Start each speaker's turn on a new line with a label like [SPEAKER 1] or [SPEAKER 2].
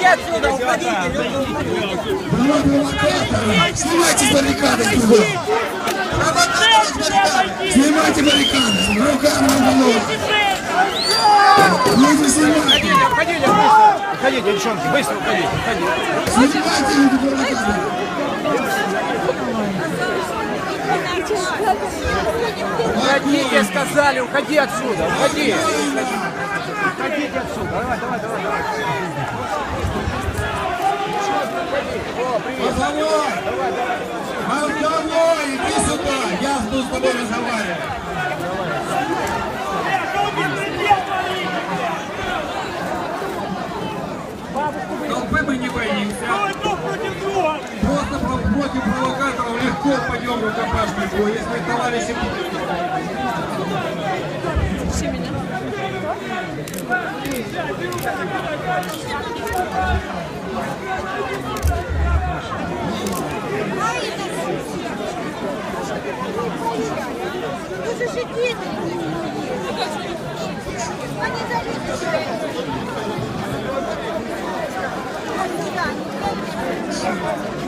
[SPEAKER 1] отсюда, уходите.
[SPEAKER 2] Снимайте баррикады! Снимайте баррикады! Руками на голову! Люди, снимайте!
[SPEAKER 3] Уходите, быстро. Уходите, девчонки, быстро уходите. уходите.
[SPEAKER 2] Снимайте люди баррикады!
[SPEAKER 3] Уходите, сказали, уходи отсюда, уходи.
[SPEAKER 2] Мозговой! Мозговой, иди сюда! Я жду с тобой разговаривать! Толпы мы не боимся. Просто про- против провокаторов легко пойдем в рукопашный бой. Если товарищи... Thank you.